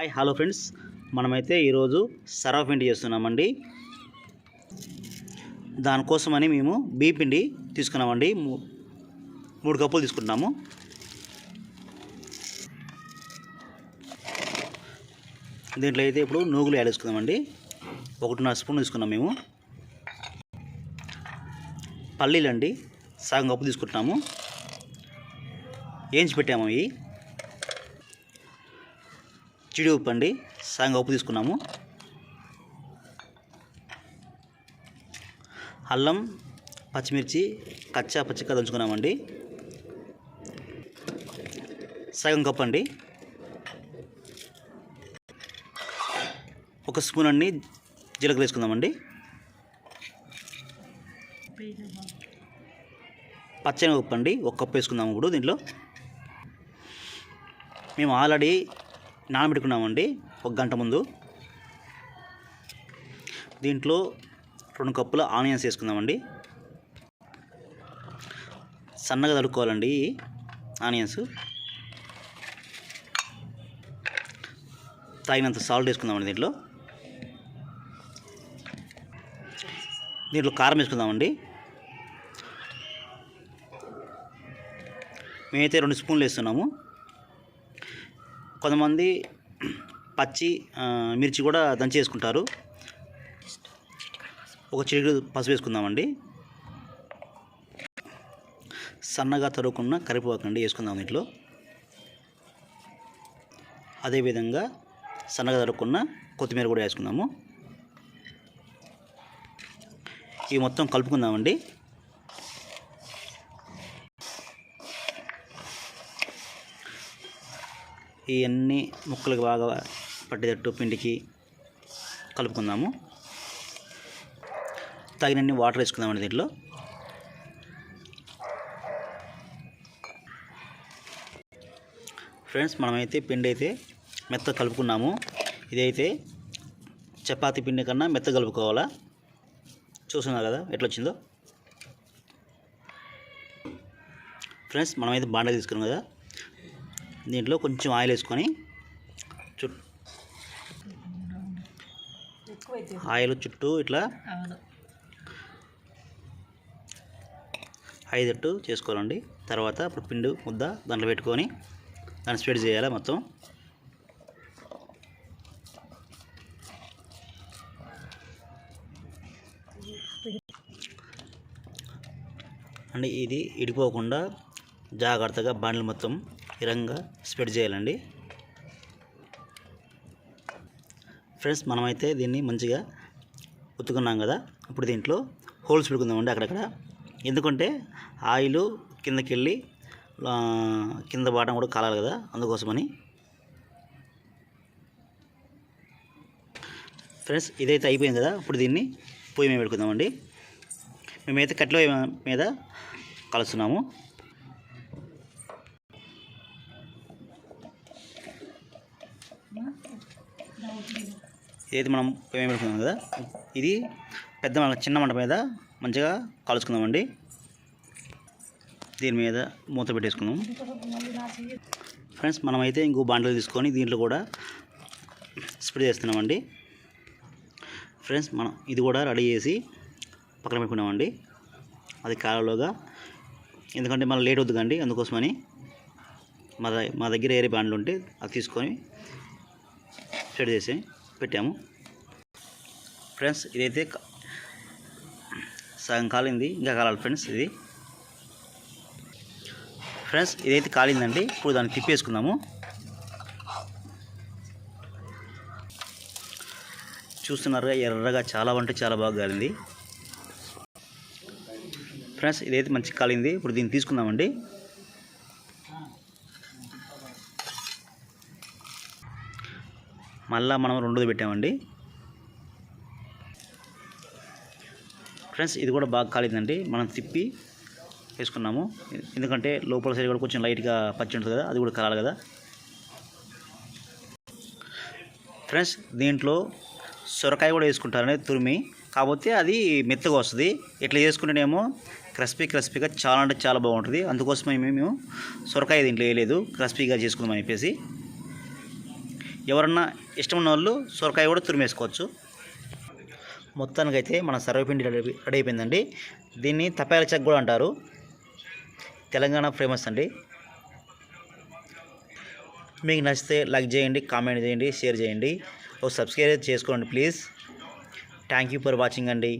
Hi hello friends. మనమైతే ఈరోజు సర్వపిండి చేస్తున్నామండి. దానికోసమని మేము బీ పిండి తీసుకున్నామండి. మూ- మూడు కప్పులు తీసుకుంటున్నాము. దీంట్లో అయితే ఇప్పుడు నూగులు యాడ్ చేసుకుందామండి. ఒకటిన్నర స్పూన్ తీసుకున్నాం మేము. పల్లీలు అండి సగం కప్పు తీసుకుంటున్నాము. వేయించి పెట్టాము ఇవి చిడి ఉప్పు అండి. సగం ఉప్పు తీసుకున్నాము. అల్లం పచ్చిమిర్చి కచ్చా పచ్చిగా దంచుకున్నామండి. సగం కప్పు అండి. ఒక స్పూన్ అన్ని జీలకర్ర వేసుకుందామండి. పచ్చని ఉప్పు అండి. ఒక కప్పు వేసుకుందాము ఇప్పుడు దీంట్లో. మేము ఆల్రెడీ నానబెట్టుకున్నామండి ఒక గంట ముందు. దీంట్లో రెండు కప్పుల ఆనియన్స్ వేసుకుందామండి. సన్నగా తడుక్కోవాలండి ఆనియన్స్. తగినంత సాల్ట్ వేసుకుందామండి దీంట్లో. దీంట్లో కారం వేసుకుందామండి. మేమైతే రెండు స్పూన్లు వేస్తున్నాము. కొంతమంది పచ్చి మిర్చి కూడా దంచి వేసుకుంటారు. ఒక చిటికెడు పసుపు వేసుకుందామండి. సన్నగా తరుక్కున్న కరివేపాకండి వేసుకుందాం దీంట్లో అదేవిధంగా సన్నగా తరుక్కున్న కొత్తిమీర కూడా వేసుకుందాము. ఇవి మొత్తం కలుపుకుందామండి. ఇవన్నీ ముక్కలకు బాగా పట్టేటట్టు పిండికి కలుపుకుందాము. తగినన్ని వాటర్ వేసుకుందామండి దీంట్లో. ఫ్రెండ్స్ మనమైతే పిండి అయితే మెత్త కలుపుకున్నాము. ఇదైతే చపాతీ పిండి కన్నా మెత్త కలుపుకోవాలా? చూస్తున్నారు కదా ఎట్లా వచ్చిందో ఫ్రెండ్స్ మనమైతే బాండ తీసుకున్నాం కదా. దీంట్లో కొంచెం ఆయిల్ వేసుకొని చుట్టూ ఆయిల్ చుట్టూ ఇట్లా ఐదట్టు చేసుకోవాలండి. తర్వాత ఇప్పుడు పిండి ముద్ద దాంట్లో పెట్టుకొని దాన్ని స్ప్రెడ్ చేయాలి మొత్తం. అండి ఇది ఇడిపోకుండా జాగ్రత్తగా బండ్లు మొత్తం ఇరంగా స్ప్రెడ్ చేయాలండి. ఫ్రెండ్స్ మనమైతే దీన్ని మంచిగా ఉత్తుకున్నాం కదా. ఇప్పుడు దీంట్లో హోల్స్ పెడుకుందామండి అక్కడక్కడ. ఎందుకంటే ఆయిల్ కిందకి వెళ్ళి కింద బాటం కూడా కాలాలి కదా అందుకోసమని. ఫ్రెండ్స్ ఇదైతే అయిపోయింది కదా. ఇప్పుడు దీన్ని పొయ్యి మేము పెట్టుకుందామండి. మేమైతే కట్టెల మీద కలుస్తున్నాము. ఏది మనం పొయ్యి పెట్టుకున్నాం కదా? ఇది పెద్ద మంట చిన్న మంట మీద మంచిగా కలుసుకుందామండి దీని మీద మూత పెట్టేసుకుందాం. ఫ్రెండ్స్ మనమైతే ఇంకో బాండ్లు తీసుకొని దీంట్లో కూడా స్ప్రే చేస్తున్నామండి. ఫ్రెండ్స్ మనం ఇది కూడా రెడీ చేసి పక్కన పెట్టుకున్నామండి అది కాలంలోగా ఎందుకంటే మళ్ళీ లేట్ అవుతుంది కండి అందుకోసమని. మా మా దగ్గర ఏరే బాండ్లు ఉంటే అది తీసుకొని సెట్ చేసి పెట్టాము. ఫ్రెండ్స్ ఇదైతే సగం కాలింది. ఇంకా కాలాలి ఫ్రెండ్స్ ఇది. ఫ్రెండ్స్ ఇదైతే కాలిందండి. ఇప్పుడు దాన్ని తిప్పేసుకుందాము చూస్తున్నారుగా ఎర్రగా చాలా అంటే చాలా బాగా కాలింది. ఫ్రెండ్స్ ఇదైతే మంచి కాలింది. ఇప్పుడు దీన్ని తీసుకుందామండి. మళ్ళీ మనం రెండోది పెట్టామండి. ఫ్రెండ్స్ ఇది కూడా బాగా కాలిందండి. మనం తిప్పి వేసుకున్నాము. ఎందుకంటే లోపల సైడ్ కూడా కొంచెం లైట్గా పచ్చి ఉంటుంది కదా అది కూడా కలాలి కదా. ఫ్రెండ్స్ దీంట్లో సొరకాయ కూడా వేసుకుంటారని తురిమి. కాకపోతే అది మెత్తగా వస్తుంది. ఇట్లా చేసుకుంటేనేమో క్రస్పీ క్రస్పీగా చాలా అంటే చాలా బాగుంటుంది. అందుకోసమే మేము సొరకాయ దీంట్లో వేయలేదు. క్రస్పీగా చేసుకుందామని చెప్పేసి. ఎవరన్నా ఇష్టం ఉన్న వాళ్ళు సొరకాయ కూడా తురిమేసుకోవచ్చు. మొత్తానికైతే మన సర్వపిండి రెడీ అయిపోయిందండి. దీన్ని తపాల చెక్ కూడా అంటారు. తెలంగాణ ఫేమస్ అండి. మీకు నచ్చితే లైక్ చేయండి కామెంట్ చేయండి షేర్ చేయండి. ఓ సబ్స్క్రైబ్ చేసుకోండి please. Thank you for watching అండి.